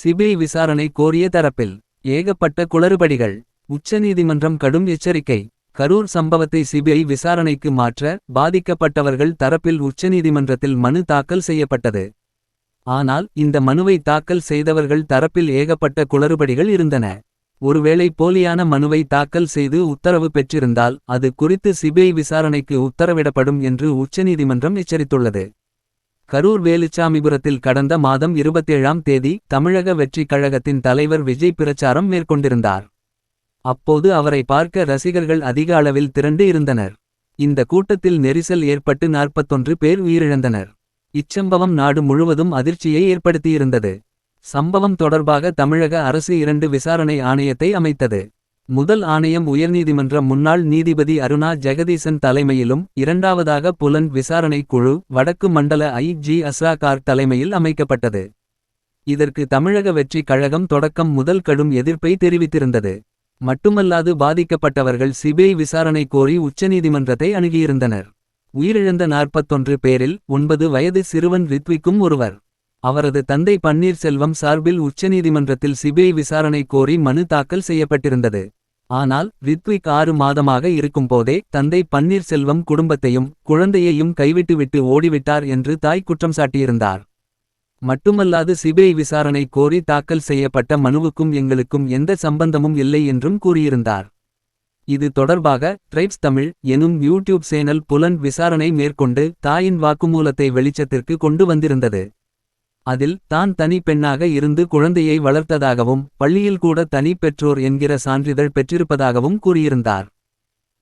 CBI விசாரணை கோரிய தரப்பில் ஏகப்பட்ட குளறுபடிகள். உச்சநீதிமன்றம் கடும் எச்சரிக்கை. கரூர் சம்பவத்தை சிபிஐ விசாரணைக்கு மாற்ற பாதிக்கப்பட்டவர்கள் தரப்பில் உச்சநீதிமன்றத்தில் மனு தாக்கல் செய்யப்பட்டது. ஆனால் இந்த மனுவை தாக்கல் செய்தவர்கள் தரப்பில் ஏகப்பட்ட குளறுபடிகள் இருந்தன. ஒருவேளை போலியான மனுவை தாக்கல் செய்து உத்தரவு பெற்றிருந்தால் அது குறித்து சிபிஐ விசாரணைக்கு உத்தரவிடப்படும் என்று உச்சநீதிமன்றம் எச்சரித்துள்ளது. கரூர் வேலுச்சாமிபுரத்தில் கடந்த மாதம் இருபத்தேழாம் தேதி தமிழக வெற்றிக் கழகத்தின் தலைவர் விஜய் பிரச்சாரம் மேற்கொண்டிருந்தார். அப்போது அவரை பார்க்க ரசிகர்கள் அதிக அளவில் திரண்டு இருந்தனர். இந்த கூட்டத்தில் நெரிசல் ஏற்பட்டு நாற்பத்தொன்று பேர் உயிரிழந்தனர். இச்சம்பவம் நாடு முழுவதும் அதிர்ச்சியை ஏற்படுத்தியிருந்தது. சம்பவம் தொடர்பாக தமிழக அரசு இரண்டு விசாரணை ஆணையத்தை அமைத்தது. முதல் ஆணையம் உயர்நீதிமன்ற முன்னாள் நீதிபதி அருணா ஜெகதீசன் தலைமையிலும் இரண்டாவதாக புலன் விசாரணை குழு வடக்கு மண்டல ஐ. ஜி. அஸ்ராகார் தலைமையில் அமைக்கப்பட்டது. இதற்கு தமிழக வெற்றி கழகம் தொடக்கம் முதல் கடும் எதிர்ப்பை தெரிவித்திருந்தது. மட்டுமல்லாது பாதிக்கப்பட்டவர்கள் சிபிஐ விசாரணை கோரி உச்சநீதிமன்றத்தை அணுகியிருந்தனர். உயிரிழந்த நாற்பத்தொன்று பேரில் ஒன்பது வயது சிறுவன் ரித்விக்கும் ஒருவர். அவரது தந்தை பன்னீர்செல்வம் சார்பில் உச்சநீதிமன்றத்தில் சிபிஐ விசாரணை கோரி மனு தாக்கல் செய்யப்பட்டிருந்தது. ஆனால் ரித்விக் ஆறு மாதமாக இருக்கும்போதே தந்தை பன்னீர்செல்வம் குடும்பத்தையும் குழந்தையையும் கைவிட்டுவிட்டு ஓடிவிட்டார் என்று தாய் குற்றம் சாட்டியிருந்தார். மட்டுமல்லாது சிபிஐ விசாரணை கோரி தாக்கல் செய்யப்பட்ட மனுவுக்கும் எங்களுக்கும் எந்த சம்பந்தமும் இல்லை என்றும் கூறியிருந்தார். இது தொடர்பாக ட்ரைப்ஸ் தமிழ் எனும் யூடியூப் சேனல் புலன் விசாரணை மேற்கொண்டு தாயின் வாக்குமூலத்தை வெளிச்சத்திற்கு கொண்டு வந்திருந்தது. அதில் தான் தனி பெண்ணாக இருந்து குழந்தையை வளர்த்ததாகவும் பள்ளியில் கூட தனி பெற்றோர் என்கிற சான்றிதழ் பெற்றிருப்பதாகவும் கூறியிருந்தார்.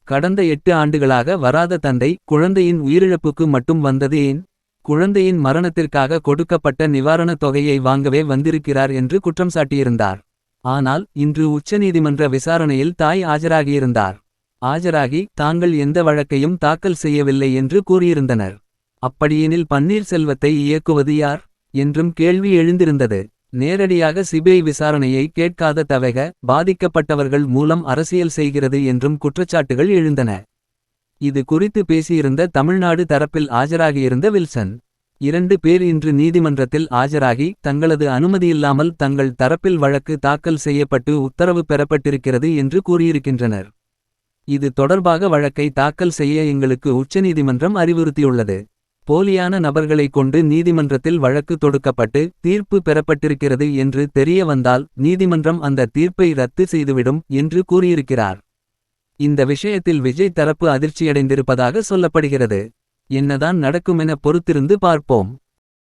கடந்த எட்டு ஆண்டுகளாக வராத தந்தை குழந்தையின் உயிரிழப்புக்கு மட்டும் வந்தது ஏன்? குழந்தையின் மரணத்திற்காக கொடுக்கப்பட்ட நிவாரணத் தொகையை வாங்கவே வந்திருக்கிறார் என்று குற்றம் சாட்டியிருந்தார். ஆனால் இன்று உச்சநீதிமன்ற விசாரணையில் தாய் ஆஜராகியிருந்தார். ஆஜராகி தாங்கள் எந்த வழக்கையும் தாக்கல் செய்யவில்லை என்று கூறியிருந்தனர். அப்படியெனில் பன்னீர்செல்வத்தை இயக்குவது யார்? என்றும் கேள்வி எழுந்திருந்தது. நேரடியாக சிபிஐ விசாரணையை கேட்காத தவக பாதிக்கப்பட்டவர்கள் மூலம் அரசியல் செய்கிறது என்றும் குற்றச்சாட்டுகள் எழுந்தன. இது குறித்து பேசியிருந்த தமிழ்நாடு தரப்பில் ஆஜராகியிருந்த வில்சன். இரண்டு பேர் இன்று நீதிமன்றத்தில் ஆஜராகி தங்களது அனுமதியில்லாமல் தங்கள் தரப்பில் வழக்கு தாக்கல் செய்யப்பட்டு உத்தரவு பெறப்பட்டிருக்கிறது என்று கூறியிருக்கின்றனர். இது தொடர்பாக வழக்கை தாக்கல் செய்ய எங்களுக்கு உச்சநீதிமன்றம் அறிவுறுத்தியுள்ளது. போலியான நபர்களைக் கொண்டு நீதிமன்றத்தில் வழக்கு தொடுக்கப்பட்டு தீர்ப்பு பெறப்பட்டிருக்கிறது என்று தெரிய வந்தால் நீதிமன்றம் அந்த தீர்ப்பை ரத்து செய்துவிடும் என்று கூறியிருக்கிறார். இந்த விஷயத்தில் விஜய் தரப்பு அதிர்ச்சியடைந்திருப்பதாக சொல்லப்படுகிறது. என்னதான் நடக்குமென பொறுத்திருந்து பார்ப்போம்.